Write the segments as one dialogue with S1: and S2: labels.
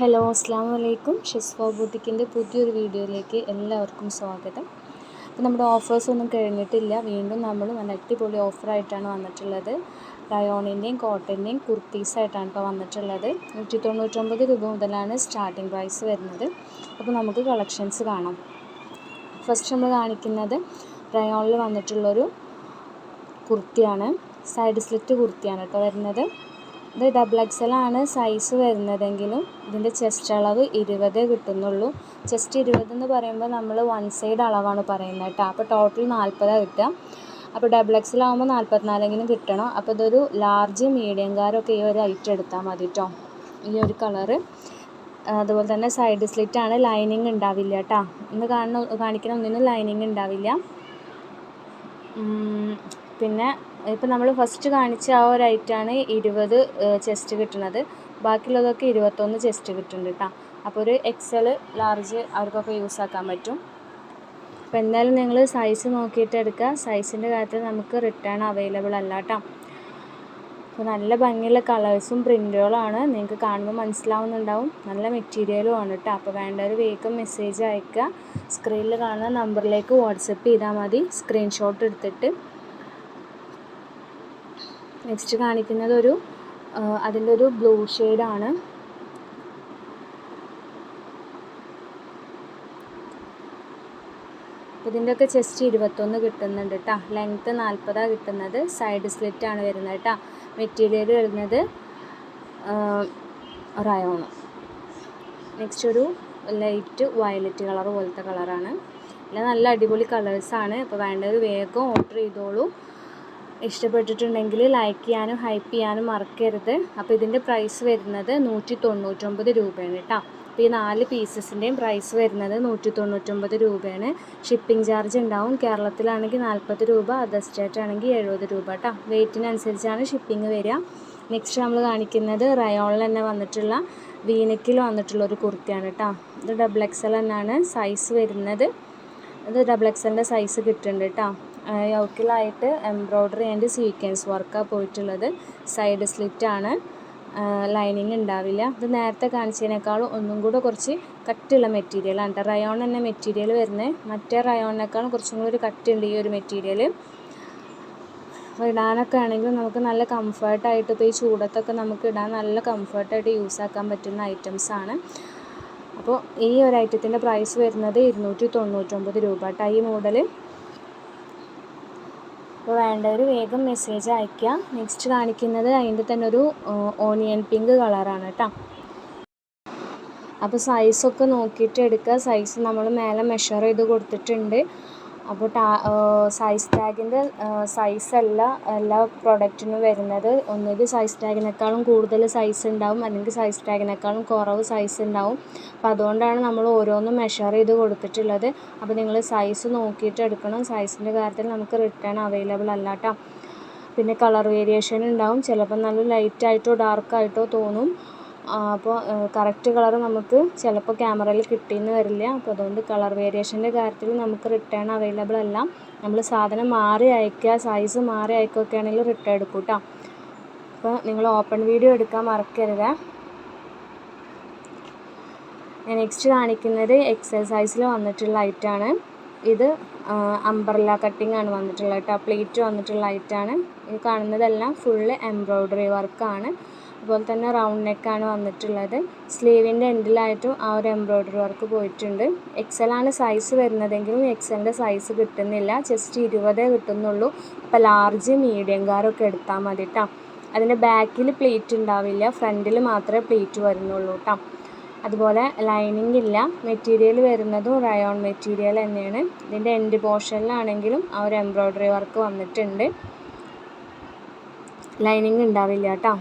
S1: Hello അസ്സാം വലൈക്കും ഷിസ്ഫോ ബുട്ടിക്കിന്റെ പുതിയൊരു വീഡിയോയിലേക്ക് എല്ലാവർക്കും സ്വാഗതം. അപ്പോൾ നമ്മുടെ ഓഫേഴ്സ് ഒന്നും കഴിഞ്ഞിട്ടില്ല. വീണ്ടും നമ്മൾ നല്ല അടിപൊളി ഓഫറായിട്ടാണ് വന്നിട്ടുള്ളത്. റയോണിന്റെയും കോട്ടന്റെയും കുർത്തീസായിട്ടാണ് ഇപ്പോൾ വന്നിട്ടുള്ളത്. നൂറ്റി തൊണ്ണൂറ്റൊമ്പത് രൂപ മുതലാണ് സ്റ്റാർട്ടിംഗ് പ്രൈസ് വരുന്നത്. അപ്പോൾ നമുക്ക് കളക്ഷൻസ് കാണാം. ഫസ്റ്റ് നമ്മൾ കാണിക്കുന്നത് റയോണിൽ വന്നിട്ടുള്ളൊരു കുർത്തിയാണ്. സൈഡ് സ്ലിറ്റ് കുർത്തിയാണ് കേട്ടോ വരുന്നത്. ഇത് ഡബിൾ എക്സൽ ആണ് സൈസ് വരുന്നതെങ്കിലും ഇതിന്റെ ചെസ്റ്റ് അളവ് ഇരുപതേ കിട്ടുന്നുള്ളൂ. ചെസ്റ്റ് ഇരുപത് എന്ന് പറയുമ്പോൾ നമ്മൾ വൺ സൈഡ് അളവാണ് പറയുന്നത് കേട്ടോ. അപ്പോൾ ടോട്ടൽ നാൽപ്പതാണ് കിട്ടുക. അപ്പോൾ ഡബിൾ എക്സൽ ആകുമ്പോൾ നാൽപ്പത്തിനാലെങ്കിലും കിട്ടണം. അപ്പോൾ ഇതൊരു ലാർജ് മീഡിയംകാരൊക്കെ ഈ ഒരു ഐറ്റം എടുത്താൽ മതി കേട്ടോ. ഈ ഒരു കളറ് അതുപോലെ തന്നെ സൈഡ് സ്ലിറ്റാണ് ലൈനിങ് ഉണ്ടാവില്ല കേട്ടോ. ഇന്ന് കാണുന്ന കാണിക്കുന്ന ഒന്നിനും ലൈനിങ് ഉണ്ടാവില്ല. പിന്നെ ഇപ്പം നമ്മൾ ഫസ്റ്റ് കാണിച്ച ആ ഒരു ഐറ്റാണ് ഇരുപത് ചെസ്റ്റ് കിട്ടുന്നത്. ബാക്കിയുള്ളതൊക്കെ ഇരുപത്തൊന്ന് ചെസ്റ്റ് കിട്ടുന്നുണ്ട് കേട്ടോ അപ്പോൾ ഒരു എക്സൽ ലാർജ് അവർക്കൊക്കെ യൂസ് ആക്കാൻ പറ്റും. അപ്പോൾ എന്തായാലും നിങ്ങൾ സൈസ് നോക്കിയിട്ട് എടുക്കുക സൈസിന്റെ കാര്യത്തിൽ നമുക്ക് റിട്ടേൺ അവൈലബിൾ അല്ല കേട്ടോ അപ്പോൾ നല്ല ഭംഗിയുള്ള കളേഴ്സും പ്രിന്റുകളാണ് നിങ്ങൾക്ക് കാണുമ്പോൾ മനസ്സിലാവുന്നുണ്ടാവും. നല്ല മെറ്റീരിയലും ആണ് കേട്ടോ അപ്പോൾ വേണ്ടവർ വേഗം മെസ്സേജ് അയക്കുക സ്ക്രീനിൽ കാണുന്ന നമ്പറിലേക്ക് വാട്സപ്പ് ചെയ്താൽ മതി. സ്ക്രീൻഷോട്ട് എടുത്തിട്ട്. നെക്സ്റ്റ് കാണിക്കുന്നത് ഒരു അതിന്റെ ഒരു ബ്ലൂ ഷെയ്ഡാണ്. ഇതിന്റെയൊക്കെ ചെസ്റ്റ് ഇരുപത്തൊന്ന് കിട്ടുന്നുണ്ട് കേട്ടോ ലെങ്ത്ത് നാൽപ്പതാണ് കിട്ടുന്നത്. സൈഡ് സ്ലിറ്റ് ആണ് വരുന്നത് കേട്ടോ മെറ്റീരിയൽ വരുന്നത് റയോണ് നെക്സ്റ്റ് ഒരു ലൈറ്റ് വയലറ്റ് കളർ പോലത്തെ കളറാണ് എല്ലാം നല്ല അടിപൊളി കളേഴ്സാണ് അപ്പോൾ വേണ്ടത് വേഗം ഓർഡർ ചെയ്തോളൂ. ഇഷ്ടപ്പെട്ടിട്ടുണ്ടെങ്കിൽ ലൈക്ക് ചെയ്യാനും ഹൈപ്പ് ചെയ്യാനും മറക്കരുത്. അപ്പോൾ ഇതിന്റെ പ്രൈസ് വരുന്നത് നൂറ്റി തൊണ്ണൂറ്റൊമ്പത് രൂപയാണ് കേട്ടോ അപ്പോൾ ഈ നാല് പീസസിന്റെയും പ്രൈസ് വരുന്നത് നൂറ്റി തൊണ്ണൂറ്റൊമ്പത് രൂപയാണ്. ഷിപ്പിംഗ് ചാർജ് ഉണ്ടാവും. കേരളത്തിലാണെങ്കിൽ നാൽപ്പത് രൂപ അതർ സ്റ്റേറ്റ് ആണെങ്കിൽ എഴുപത് രൂപ കേട്ടോ വെയ്റ്റിനനുസരിച്ചാണ് ഷിപ്പിംഗ് വരിക. നെക്സ്റ്റ് നമ്മൾ കാണിക്കുന്നത് റയോണിൽ തന്നെ വന്നിട്ടുള്ള വീനക്കിൽ വന്നിട്ടുള്ള ഒരു കുർത്തിയാണ് കേട്ടോ ഇത് ഡബിൾ എക്സൽ തന്നെയാണ് സൈസ് വരുന്നത്. ഇത് ഡബിൾ എക്സലിന്റെ സൈസ് കിട്ടുന്നുണ്ട് കേട്ടോ യോക്കിലായിട്ട് എംബ്രോയ്ഡറി ആൻഡ് സീക്വൻസ് വർക്കാണ് പോയിട്ടുള്ളത്. സൈഡ് സ്ലിറ്റാണ്. ലൈനിങ് ഉണ്ടാവില്ല. ഇത് നേരത്തെ കാണിച്ചതിനേക്കാളും ഒന്നും കൂടെ കുറച്ച് കട്ടിയുള്ള മെറ്റീരിയലാണ് റയോൺ തന്നെ മെറ്റീരിയൽ വരുന്നത് മറ്റേ റയോണിനേക്കാളും കുറച്ചും കൂടി ഒരു കട്ടുണ്ട് ഈ ഒരു മെറ്റീരിയൽ ഇടാനൊക്കെ ആണെങ്കിലും നമുക്ക് നല്ല കംഫർട്ടായിട്ട് ഇപ്പോൾ ഈ ചൂടത്തൊക്കെ നമുക്ക് ഇടാൻ നല്ല കംഫർട്ടായിട്ട് യൂസ് ആക്കാൻ പറ്റുന്ന ഐറ്റംസ് ആണ്. അപ്പോൾ ഈ ഒരു ഐറ്റത്തിന്റെ പ്രൈസ് വരുന്നത് ഇരുന്നൂറ്റി തൊണ്ണൂറ്റൊമ്പത് രൂപ ഈ മോഡൽ അപ്പോൾ വേണ്ടവർ വേഗം മെസ്സേജ് അയയ്ക്കുക നെക്സ്റ്റ് കാണിക്കുന്നത് അതിന്റെ തന്നെ ഒരു ഓണിയൻ പിങ്ക് കളറാണ് കേട്ടോ. അപ്പോൾ സൈസൊക്കെ നോക്കിയിട്ട് എടുക്കുക. സൈസ് നമ്മൾ മേലെ മെഷർ ചെയ്ത് കൊടുത്തിട്ടുണ്ട്. അപ്പോൾ ടാ സൈസ് ടാഗിന്റെ സൈസ് അല്ല എല്ലാ പ്രൊഡക്റ്റിനും വരുന്നത്. ഒന്നുകിൽ സൈസ് ടാഗിനേക്കാളും കൂടുതൽ സൈസ് ഉണ്ടാവും അല്ലെങ്കിൽ സൈസ് ടാഗിനേക്കാളും കുറവ് സൈസ് ഉണ്ടാവും. അപ്പോൾ അതുകൊണ്ടാണ് നമ്മൾ ഓരോന്നും മെഷർ ചെയ്ത് കൊടുത്തിട്ടുള്ളത്. അപ്പോൾ നിങ്ങൾ സൈസ് നോക്കിയിട്ട് എടുക്കണം. സൈസിന്റെ കാര്യത്തിൽ നമുക്ക് റിട്ടേൺ അവൈലബിൾ അല്ല കേട്ടോ പിന്നെ കളർ വേരിയേഷൻ ഉണ്ടാവും. ചിലപ്പോൾ നല്ല ലൈറ്റായിട്ടോ ഡാർക്കായിട്ടോ തോന്നും. അപ്പോൾ കറക്റ്റ് കളർ നമുക്ക് ചിലപ്പോൾ ക്യാമറയിൽ കിട്ടിയെന്ന് വരില്ല. അപ്പോൾ അതുകൊണ്ട് കളർ വേരിയേഷന്റെ കാര്യത്തിൽ നമുക്ക് റിട്ടേൺ അവൈലബിൾ അല്ല. നമ്മൾ സാധനം മാറി അയക്കുക സൈസ് മാറി അയക്കുകയൊക്കെ ആണെങ്കിൽ റിട്ടേൺ എടുക്കും കേട്ടോ അപ്പോൾ നിങ്ങൾ ഓപ്പൺ വീഡിയോ എടുക്കാൻ മറക്കരുത്. നെക്സ്റ്റ് കാണിക്കുന്നത് എക്സൽ സൈസിൽ വന്നിട്ടുള്ള ഐറ്റാണ് ഇത് അംബ്രല്ല കട്ടിംഗ് ആണ് വന്നിട്ടുള്ളത് കേട്ടോ പ്ലേറ്റ് വന്നിട്ടുള്ള ഐറ്റാണ് ഈ കാണുന്നതെല്ലാം ഫുള്ള് എംബ്രോയിഡറി വർക്കാണ് അതുപോലെ തന്നെ റൗണ്ട് നെക്കാണ് വന്നിട്ടുള്ളത്. സ്ലീവിന്റെ എൻഡിലായിട്ടും ആ ഒരു എംബ്രോയ്ഡറി വർക്ക് പോയിട്ടുണ്ട്. എക്സലാണ് സൈസ് വരുന്നതെങ്കിലും എക്സലിന്റെ സൈസ് കിട്ടുന്നില്ല. ജസ്റ്റ് ഇരുപതേ കിട്ടുന്നുള്ളൂ. അപ്പോൾ ലാർജ് മീഡിയം കാറൊക്കെ എടുത്താൽ മതി കേട്ടോ അതിന്റെ ബാക്കിൽ പ്ലേറ്റ് ഉണ്ടാവില്ല. ഫ്രണ്ടിൽ മാത്രമേ പ്ലേറ്റ് വരുന്നുള്ളൂ കേട്ടോ അതുപോലെ ലൈനിങ് ഇല്ല. മെറ്റീരിയൽ വരുന്നതും റയോൺ മെറ്റീരിയൽ തന്നെയാണ്. ഇതിന്റെ എൻഡ് പോർഷനിലാണെങ്കിലും ആ ഒരു എംബ്രോയ്ഡറി വർക്ക് വന്നിട്ടുണ്ട്. ലൈനിങ് ഉണ്ടാവില്ല കേട്ടോ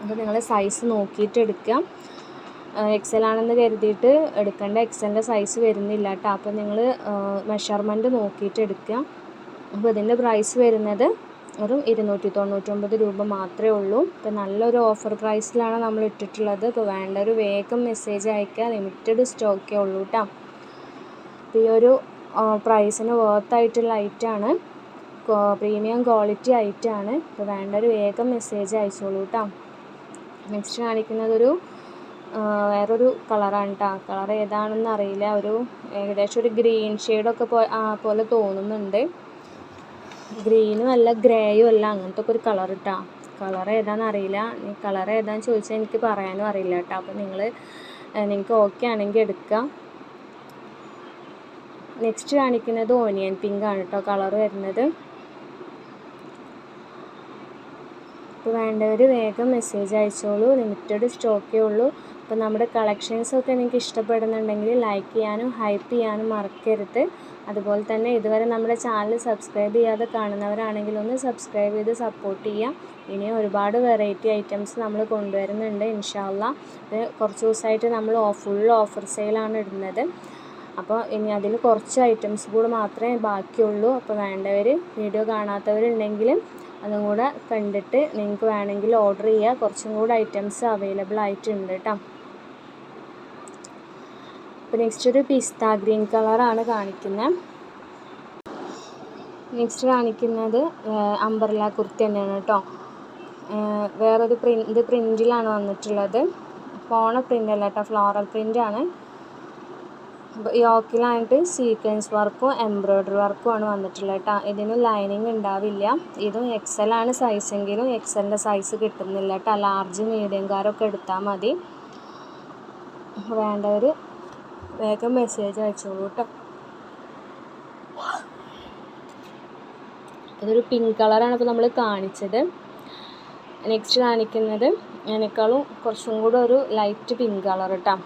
S1: അപ്പോൾ നിങ്ങൾ സൈസ് നോക്കിയിട്ട് എടുക്കാം എക്സൽ ആണെന്ന് കരുതിയിട്ട് എടുക്കേണ്ട. എക്സലിന്റെ സൈസ് വരുന്നില്ല കേട്ടോ. അപ്പോൾ നിങ്ങൾ മെഷർമെന്റ് നോക്കിയിട്ട് എടുക്കുക. അപ്പോൾ ഇതിന്റെ പ്രൈസ് വരുന്നത് ഒരു ഇരുന്നൂറ്റി തൊണ്ണൂറ്റൊമ്പത് രൂപ മാത്രമേ ഉള്ളൂ. ഇപ്പോൾ നല്ലൊരു ഓഫർ പ്രൈസിലാണ് നമ്മൾ ഇട്ടിട്ടുള്ളത്. ഇപ്പോൾ വേണ്ട ഒരു വേഗം മെസ്സേജ് അയക്കുക. ലിമിറ്റഡ് സ്റ്റോക്കേ ഉള്ളൂ കേട്ടോ. അപ്പോൾ ഈ ഒരു പ്രൈസിന് ഐറ്റം ഐറ്റാണ് പ്രീമിയം ക്വാളിറ്റി ഐറ്റാണ് ഇപ്പോൾ വേണ്ട ഒരു വേഗം മെസ്സേജ് അയച്ചോളൂ കേട്ടോ. നെക്സ്റ്റ് കാണിക്കുന്നത് ഒരു വേറൊരു കളറാണ് കേട്ടോ ആ കളർ ഏതാണെന്ന് അറിയില്ല. ഒരു ഏകദേശം ഒരു ഗ്രീൻ ഷെയ്ഡൊക്കെ പോ പോലെ തോന്നുന്നുണ്ട്. ഗ്രീനും അല്ല ഗ്രേയും അല്ല അങ്ങനത്തെ ഒക്കെ ഒരു കളർ ഇട്ടാ കളർ ഏതാണെന്ന് അറിയില്ല. ഈ കളർ ഏതാണെന്ന് ചോദിച്ചാൽ എനിക്ക് പറയാനും അറിയില്ല കേട്ടോ അപ്പോൾ നിങ്ങൾ നിങ്ങൾക്ക് ഓക്കെ ആണെങ്കിൽ എടുക്കാം. നെക്സ്റ്റ് കാണിക്കുന്നത് ഓനിയൻ പിങ്ക് ആണ് കേട്ടോ കളർ വരുന്നത്. അപ്പോൾ വേണ്ടവർ വേഗം മെസ്സേജ് അയച്ചോളൂ. ലിമിറ്റഡ് സ്റ്റോക്കേ ഉള്ളൂ. അപ്പോൾ നമ്മുടെ കളക്ഷൻസൊക്കെ നിങ്ങൾക്ക് ഇഷ്ടപ്പെടുന്നുണ്ടെങ്കിൽ ലൈക്ക് ചെയ്യാനും ഹൈപ്പ് ചെയ്യാനും മറക്കരുത്. അതുപോലെ തന്നെ ഇതുവരെ നമ്മുടെ ചാനൽ സബ്സ്ക്രൈബ് ചെയ്യാതെ കാണുന്നവരാണെങ്കിൽ ഒന്ന് സബ്സ്ക്രൈബ് ചെയ്ത് സപ്പോർട്ട് ചെയ്യാം. ഇനി ഒരുപാട് വെറൈറ്റി ഐറ്റംസ് നമ്മൾ കൊണ്ടുവരുന്നുണ്ട് ഇൻഷാല്ല ഇത് കുറച്ച് ദിവസമായിട്ട് നമ്മൾ ഫുൾ ഓഫർ സെയിലാണ് ഇടുന്നത്. അപ്പോൾ ഇനി അതിൽ കുറച്ച് ഐറ്റംസ് കൂടെ മാത്രമേ ബാക്കിയുള്ളൂ. അപ്പോൾ വേണ്ടവർ വീഡിയോ കാണാത്തവരുണ്ടെങ്കിൽ അതും കൂടെ കണ്ടിട്ട് നിങ്ങൾക്ക് വേണമെങ്കിൽ ഓർഡർ ചെയ്യുക കുറച്ചും കൂടെ ഐറ്റംസ് അവൈലബിൾ ആയിട്ടുണ്ട് കേട്ടോ അപ്പോൾ നെക്സ്റ്റ് ഒരു പിസ്ത ഗ്രീൻ കളറാണ് കാണിക്കുന്നത് നെക്സ്റ്റ് കാണിക്കുന്നത് അംബർല കുർത്തി തന്നെയാണ് കേട്ടോ വേറൊരു പ്രിന്റ് ഇത് പ്രിന്റിലാണ് വന്നിട്ടുള്ളത്. പോണ പ്രിന്റ് അല്ല കേട്ടോ ഫ്ലോറൽ പ്രിന്റാണ് യോക്കിലായിട്ട് സീക്വൻസ് വർക്കും എംബ്രോയ്ഡറി വർക്കും ആണ് വന്നിട്ടുള്ളത് കേട്ടോ ഇതിന് ലൈനിങ് ഉണ്ടാവില്ല ഇതും എക്സൽ ആണ് സൈസെങ്കിലും എക്സലിന്റെ സൈസ് കിട്ടുന്നില്ല കേട്ടോ ലാർജ് മീഡിയംകാരൊക്കെ എടുത്താൽ മതി. വേണ്ടവർ വേഗം മെസ്സേജ് അയച്ചോളൂ കേട്ടോ ഇതൊരു പിങ്ക് കളറാണ് ഇപ്പോൾ നമ്മൾ കാണിച്ചത്. നെക്സ്റ്റ് കാണിക്കുന്നത് അതിനേക്കാളും കുറച്ചും കൂടെ ഒരു ലൈറ്റ് പിങ്ക് കളർ കേട്ടോ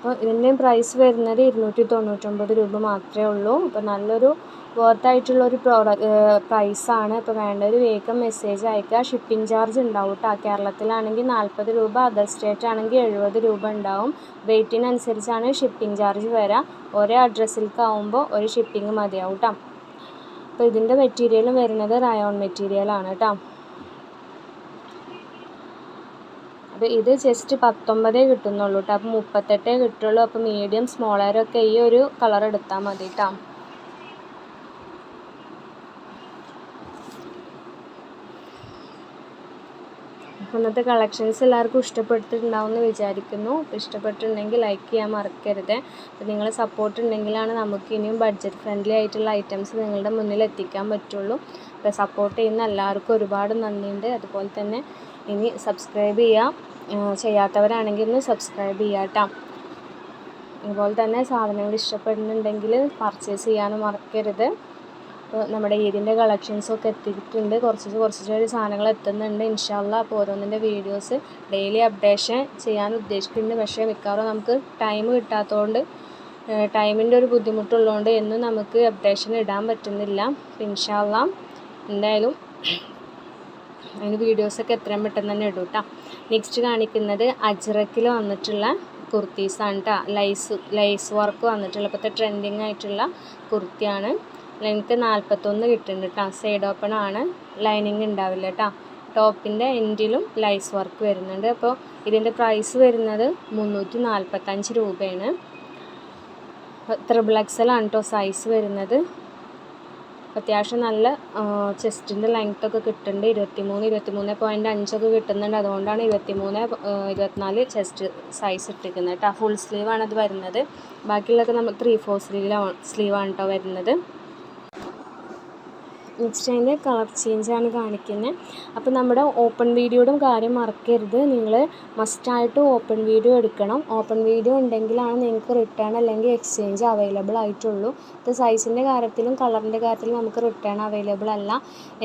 S1: അപ്പോൾ ഇതിന്റെയും പ്രൈസ് വരുന്നത് ഇരുന്നൂറ്റി തൊണ്ണൂറ്റൊമ്പത് രൂപ മാത്രമേ ഉള്ളൂ. അപ്പോൾ നല്ലൊരു വർത്ത് ആയിട്ടുള്ള ഒരു പ്രോഡക്റ്റ് പ്രൈസാണ് അപ്പോൾ ഒരു വേഗം മെസ്സേജ് അയക്കുക. ഷിപ്പിംഗ് ചാർജ് ഉണ്ടാവും കേട്ടോ കേരളത്തിലാണെങ്കിൽ നാൽപ്പത് രൂപ അതർ സ്റ്റേറ്റ് ആണെങ്കിൽ എഴുപത് രൂപ ഉണ്ടാവും. വെയിറ്റിനനുസരിച്ചാണ് ഷിപ്പിംഗ് ചാർജ് വരിക ഒരേ അഡ്രസ്സിലേക്ക് ആവുമ്പോൾ ഒരു ഷിപ്പിംഗ് മതിയാവും കേട്ടോ അപ്പോൾ ഇതിന്റെ മെറ്റീരിയലും വരുന്നത് റയോൺ മെറ്റീരിയലാണ് കേട്ടോ അപ്പോൾ ഇത് ജസ്റ്റ് പത്തൊമ്പതേ കിട്ടുന്നുള്ളൂ കേട്ടോ അപ്പോൾ മുപ്പത്തെട്ടേ കിട്ടുള്ളൂ. അപ്പോൾ മീഡിയം സ്മോളറൊക്കെ ഈ ഒരു കളർ എടുത്താൽ മതി കേട്ടോ ഇന്നത്തെ കളക്ഷൻസ് എല്ലാവർക്കും ഇഷ്ടപ്പെട്ടിട്ടുണ്ടാവും എന്ന് വിചാരിക്കുന്നു. ഇഷ്ടപ്പെട്ടിട്ടുണ്ടെങ്കിൽ ലൈക്ക് ചെയ്യാൻ മറക്കരുത്. അപ്പോൾ നിങ്ങൾ സപ്പോർട്ട് ഉണ്ടെങ്കിലാണ് നമുക്ക് ഇനിയും ബഡ്ജറ്റ് ഫ്രണ്ട്ലി ആയിട്ടുള്ള ഐറ്റംസ് നിങ്ങളുടെ മുന്നിൽ എത്തിക്കാൻ പറ്റുള്ളൂ. അപ്പോൾ സപ്പോർട്ട് ചെയ്യുന്ന എല്ലാവർക്കും ഒരുപാട് നന്ദിയുണ്ട്. അതുപോലെ തന്നെ ഇനി സബ്സ്ക്രൈബ് ചെയ്യാം. ചെയ്യാത്തവരാണെങ്കിൽ ഒന്ന് സബ്സ്ക്രൈബ് ചെയ്യാട്ടോ. അതുപോലെ തന്നെ സാധനങ്ങൾ ഇഷ്ടപ്പെടുന്നുണ്ടെങ്കിൽ പർച്ചേസ് ചെയ്യാനും മറക്കരുത്. അപ്പോൾ നമ്മുടെ ഈദിന്റെ കളക്ഷൻസൊക്കെ എത്തിയിട്ടുണ്ട്. കുറച്ച് കുറച്ച് സാധനങ്ങൾ എത്തുന്നുണ്ട്. ഇൻഷാല്ല അപ്പോൾ ഓരോന്നിന്റെ വീഡിയോസ് ഡെയിലി അപ്ഡേഷൻ ചെയ്യാൻ ഉദ്ദേശിക്കുന്നുണ്ട്. പക്ഷേ മിക്കവാറും നമുക്ക് ടൈം കിട്ടാത്തതുകൊണ്ട് ടൈമിന്റെ ഒരു ബുദ്ധിമുട്ടുള്ളതുകൊണ്ട് എന്നും നമുക്ക് അപ്ഡേഷൻ ഇടാൻ പറ്റുന്നില്ല. ഇൻഷാല്ല എന്തായാലും അതിന് വീഡിയോസൊക്കെ എത്രയും പെട്ടെന്ന് തന്നെ ഇടും കേട്ടോ നെക്സ്റ്റ് കാണിക്കുന്നത് അജ്രക്കിൽ വന്നിട്ടുള്ള കുർത്തീസാണ് കേട്ടോ ലൈസ് ലൈസ് വർക്ക് വന്നിട്ടുള്ള ഇപ്പോഴത്തെ ട്രെൻഡിങ് ആയിട്ടുള്ള കുർത്തിയാണ്. ലെങ്ത്ത് നാൽപ്പത്തൊന്ന് കിട്ടുന്നുണ്ട് കേട്ടോ സൈഡ് ഓപ്പൺ ആണ്. ലൈനിങ് ഉണ്ടാവില്ല കേട്ടോ ടോപ്പിന്റെ എൻഡിലും ലൈസ് വർക്ക് വരുന്നുണ്ട്. അപ്പോൾ ഇതിന്റെ പ്രൈസ് വരുന്നത് മുന്നൂറ്റി നാൽപ്പത്തഞ്ച് രൂപയാണ്. ത്രിബിൾ എക്സൽ ആണ് കേട്ടോ സൈസ് വരുന്നത്. അത്യാവശ്യം നല്ല ചെസ്റ്റിന്റെ ലെങ്ത് ഒക്കെ കിട്ടുന്നുണ്ട്. ഇരുപത്തി മൂന്ന് ഇരുപത്തി മൂന്ന് പോയിന്റ് അഞ്ചൊക്കെ കിട്ടുന്നുണ്ട്. അതുകൊണ്ടാണ് ഇരുപത്തി മൂന്ന് ഇരുപത്തിനാല് ചെസ്റ്റ് സൈസ് ഇട്ടിരിക്കുന്നത് കേട്ടോ ഫുൾ സ്ലീവാണ് അത് വരുന്നത്. ബാക്കിയുള്ളതൊക്കെ നമ്മൾ ത്രീ ഫോർ സ്ലീവിലാണ് സ്ലീവാണ് കേട്ടോ വരുന്നത്. നെക്സ്റ്റ് അതിന്റെ കളർ ചേഞ്ചാണ് കാണിക്കുന്നത് അപ്പോൾ നമ്മുടെ ഓപ്പൺ വീഡിയോയുടെ കാര്യം മറക്കരുത്. നിങ്ങൾ മസ്റ്റായിട്ട് ഓപ്പൺ വീഡിയോ എടുക്കണം. ഓപ്പൺ വീഡിയോ ഉണ്ടെങ്കിലാണ് നിങ്ങൾക്ക് റിട്ടേൺ അല്ലെങ്കിൽ എക്സ്ചേഞ്ച് അവൈലബിൾ ആയിട്ടുള്ളൂ. ഇത് സൈസിന്റെ കാര്യത്തിലും കളറിന്റെ കാര്യത്തിലും നമുക്ക് റിട്ടേൺ അവൈലബിൾ അല്ല.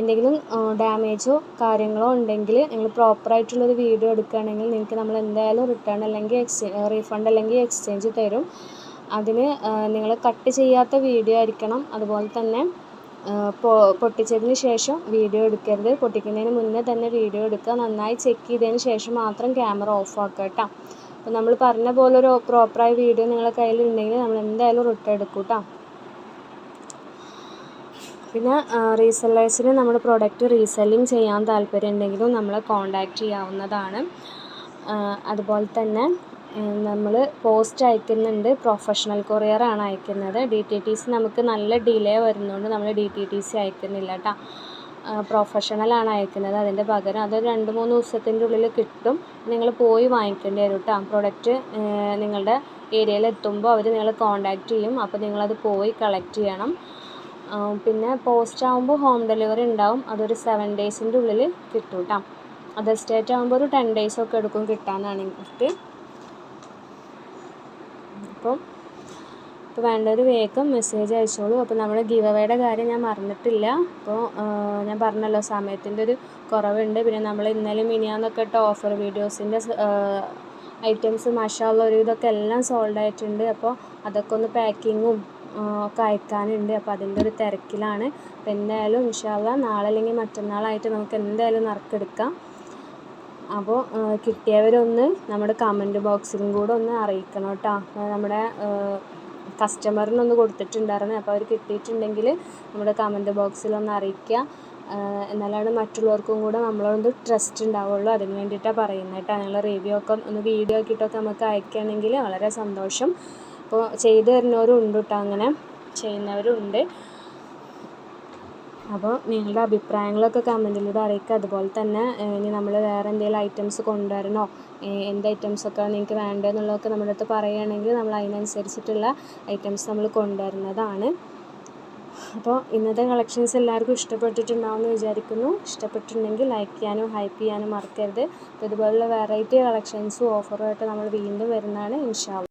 S1: എന്തെങ്കിലും ഡാമേജോ കാര്യങ്ങളോ ഉണ്ടെങ്കിൽ നിങ്ങൾ പ്രോപ്പറായിട്ടുള്ളൊരു വീഡിയോ എടുക്കുകയാണെങ്കിൽ നിങ്ങൾക്ക് നമ്മൾ എന്തായാലും റിട്ടേൺ അല്ലെങ്കിൽ എക്സ്ചേ റീഫണ്ട് അല്ലെങ്കിൽ എക്സ്ചേഞ്ച് തരും. അതിന് നിങ്ങൾ കട്ട് ചെയ്യാത്ത വീഡിയോ ആയിരിക്കണം. അതുപോലെ തന്നെ പൊട്ടിച്ചതിന് ശേഷം വീഡിയോ എടുക്കരുത്. പൊട്ടിക്കുന്നതിന് മുന്നേ തന്നെ വീഡിയോ എടുക്കുക. നന്നായി ചെക്ക് ചെയ്തതിന് ശേഷം മാത്രം ക്യാമറ ഓഫ് ആക്കുക കേട്ടോ. അപ്പോൾ നമ്മൾ പറഞ്ഞ പോലെ ഒരു പ്രോപ്പറായ വീഡിയോ നിങ്ങളുടെ കയ്യിൽ ഉണ്ടെങ്കിൽ നമ്മൾ എന്തായാലും റിട്ടേൺ എടുക്കും കേട്ടോ. പിന്നെ റീസെല്ലേഴ്സിന് നമ്മുടെ പ്രോഡക്റ്റ് റീസെല്ലിങ് ചെയ്യാൻ താല്പര്യം ഉണ്ടെങ്കിലും നമ്മളെ കോൺടാക്റ്റ് ചെയ്യാവുന്നതാണ്. അതുപോലെ തന്നെ നമ്മൾ പോസ്റ്റ് അയക്കുന്നുണ്ട്. പ്രൊഫഷണൽ കൊറിയറാണ് അയക്കുന്നത്. ഡി ടി ടി സി നമുക്ക് നല്ല ഡിലേ വരുന്നതുകൊണ്ട് നമ്മൾ ഡി ടി ടി സി അയക്കുന്നില്ല കേട്ടോ പ്രൊഫഷണലാണ് അയക്കുന്നത്. അതിന്റെ പകരം അത് രണ്ട് മൂന്ന് ദിവസത്തിന്റെ ഉള്ളിൽ കിട്ടും. നിങ്ങൾ പോയി വാങ്ങിക്കേണ്ടി വരും കേട്ടോ പ്രൊഡക്റ്റ് നിങ്ങളുടെ ഏരിയയിൽ എത്തുമ്പോൾ അവർ നിങ്ങളെ കോൺടാക്റ്റ് ചെയ്യും. അപ്പോൾ നിങ്ങളത് പോയി കളക്ട് ചെയ്യണം. പിന്നെ പോസ്റ്റ് ആകുമ്പോൾ ഹോം ഡെലിവറി ഉണ്ടാവും. അതൊരു സെവൻ ഡേയ്സിന്റെ ഉള്ളിൽ കിട്ടും കേട്ടോ അതർ സ്റ്റേറ്റ് ആകുമ്പോൾ ഒരു ടെൻ ഡേയ്സ് ഒക്കെ എടുക്കും കിട്ടാനാണെങ്കിൽ അപ്പം അപ്പോൾ വേണ്ടവർ വേഗം മെസ്സേജ് അയച്ചോളൂ. അപ്പോൾ നമ്മൾ ഗീവ് അവയുടെ കാര്യം ഞാൻ മറന്നിട്ടില്ല. അപ്പോൾ ഞാൻ പറഞ്ഞല്ലോ സമയത്തിന്റെ ഒരു കുറവുണ്ട്. പിന്നെ നമ്മൾ ഇന്നലെ മിനിയാന്നൊക്കെ ഇട്ട ഓഫർ വീഡിയോസിന്റെ ഐറ്റംസ് മഷാള്ള ഒരു ഇതൊക്കെ എല്ലാം സോൾഡ് ആയിട്ടുണ്ട്. അപ്പോൾ അതൊക്കെ ഒന്ന് പാക്കിങ്ങും ഒക്കെ അയക്കാനുണ്ട്. അപ്പോൾ അതിന്റെ ഒരു തിരക്കിലാണ്. അപ്പോൾ എന്തായാലും ഇൻഷാല്ല നാളെ അല്ലെങ്കിൽ മറ്റന്നാളായിട്ട് നമുക്ക് എന്തായാലും നറുക്കെടുക്കാം. അപ്പോൾ കിട്ടിയവരൊന്ന് നമ്മുടെ കമന്റ് ബോക്സിലും കൂടെ ഒന്ന് അറിയിക്കണം കേട്ടോ നമ്മുടെ കസ്റ്റമറിനൊന്ന് കൊടുത്തിട്ടുണ്ടായിരുന്നു. അപ്പോൾ അവർ കിട്ടിയിട്ടുണ്ടെങ്കിൽ നമ്മുടെ കമന്റ് ബോക്സിലൊന്ന് അറിയിക്കുക എന്നാലാണ് മറ്റുള്ളവർക്കും കൂടെ നമ്മളൊന്ന് ട്രസ്റ്റ് ഉണ്ടാവുള്ളൂ. അതിന് വേണ്ടിയിട്ടാണ് പറയുന്നത് കേട്ടോ ഞങ്ങൾ റിവ്യൂ ഒക്കെ ഒന്ന് വീഡിയോ ആക്കിയിട്ടൊക്കെ നമുക്ക് അയക്കുകയാണെങ്കിൽ വളരെ സന്തോഷം. അപ്പോൾ ചെയ്തു തരുന്നവരും ഉണ്ട് കേട്ടോ അങ്ങനെ ചെയ്യുന്നവരും ഉണ്ട്. അപ്പോൾ നിങ്ങളുടെ അഭിപ്രായങ്ങളൊക്കെ കമന്റിലൂടെ അറിയിക്കുക. അതുപോലെ തന്നെ ഇനി നമ്മൾ വേറെ എന്തെങ്കിലും ഐറ്റംസ് കൊണ്ടുവരണോ? എന്ത് ഐറ്റംസൊക്കെ നിങ്ങൾക്ക് വേണ്ടതെന്നുള്ളതൊക്കെ നമ്മുടെ അടുത്ത് പറയുകയാണെങ്കിൽ നമ്മൾ അതിനനുസരിച്ചിട്ടുള്ള ഐറ്റംസ് നമ്മൾ കൊണ്ടുവരുന്നതാണ്. അപ്പോൾ ഇന്നത്തെ കളക്ഷൻസ് എല്ലാവർക്കും ഇഷ്ടപ്പെട്ടിട്ടുണ്ടാവുമെന്ന് വിചാരിക്കുന്നു. ഇഷ്ടപ്പെട്ടിട്ടുണ്ടെങ്കിൽ ലൈക്ക് ചെയ്യാനും ഹൈപ്പ് ചെയ്യാനും മറക്കരുത്. ഇതുപോലുള്ള വെറൈറ്റി കളക്ഷൻസും ഓഫറുമായിട്ട് നമ്മൾ വീണ്ടും വരുന്നതാണ്. ഇൻഷാ